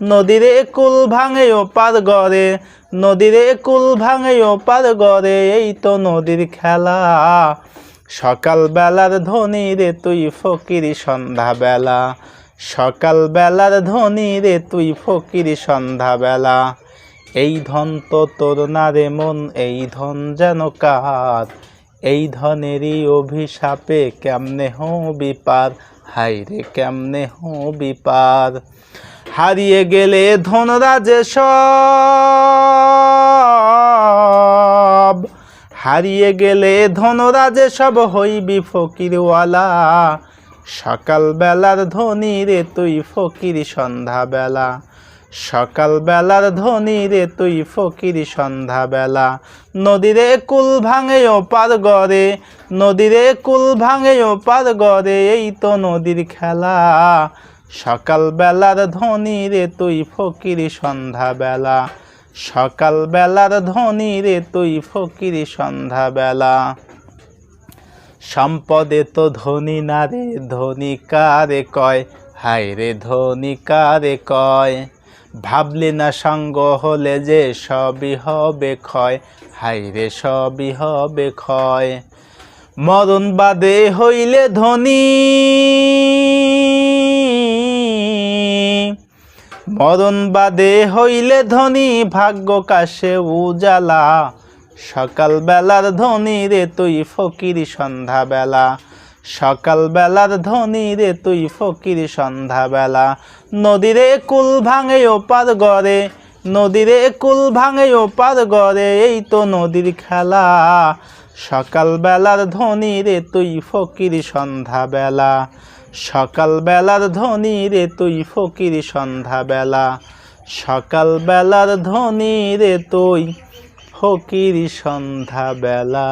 নদীরে কুল ভাঙে ও পার গড়ে, নদীরে কুল ভাঙে ও পার গড়ে, এই তো নদীর খেলা। সকাল বেলার ধনী রে তুই ফকিরি সন্ধ্যা বেলা সকাল বেলার ধনী রে তুই ফকিরি সন্ধ্যা বেলা এই ধন তো তোর না রে মন, এই ধন যেন কার? এই ধনেরই অভিশাপে কেমনে হবি পার হাই রে কেমনে হবি পার হারিয়ে গেলে ধনরাজে সব। হারিয়ে গেলে ধনরাজে সব হইবি ফকিরওয়ালা সকাল বেলার ধনী রে তুই ফকির, সন্ধ্যাবেলা। সকাল বেলার ধনী রে তুই ফকির, সন্ধ্যাবেলা। নদীরে কুল ভাঙে ও পার গড়ে, নদীরে কুল ভাঙে ও পার গড়ে, এই তো নদীর খেলা। সকাল বেলার ধনী রে তুই ফকির, সন্ধ্যাবেলা। সকাল বেলার ধনী রে তুই ফকির, সন্ধ্যাবেলা। সম্পদে তো ধনী না রে, ধনী কারে কয়? হায় রে ধনী কারে কয়? ভাবলি না সঙ্গ হলে যে সবই হবে ক্ষয়। হায় রে, সবই হবে ক্ষয়। মরণ বাদে হইলে ধনী। মরণ বাদে হইলে ধনী, ভাগ্য কাশে উজালা। সকাল বেলার ধনী রে, তুই ফকির সন্ধ্যাবেলা। সকাল বেলার ধনী রে তুই ফকির, সন্ধ্যাবেলা। নদীরে কুল ভাঙে ওপার পার গড়ে, নদীরে কুল ভাঙে ওপার গড়ে, এই তো নদীর খেলা। সকাল বেলার ধনী রে তুই ফকির, সন্ধ্যাবেলা। সকাল বেলার ধনী রে তুই ফকির, সন্ধ্যাবেলা। সকাল বেলার ধনী রে তুই ফকির, সন্ধ্যাবেলা।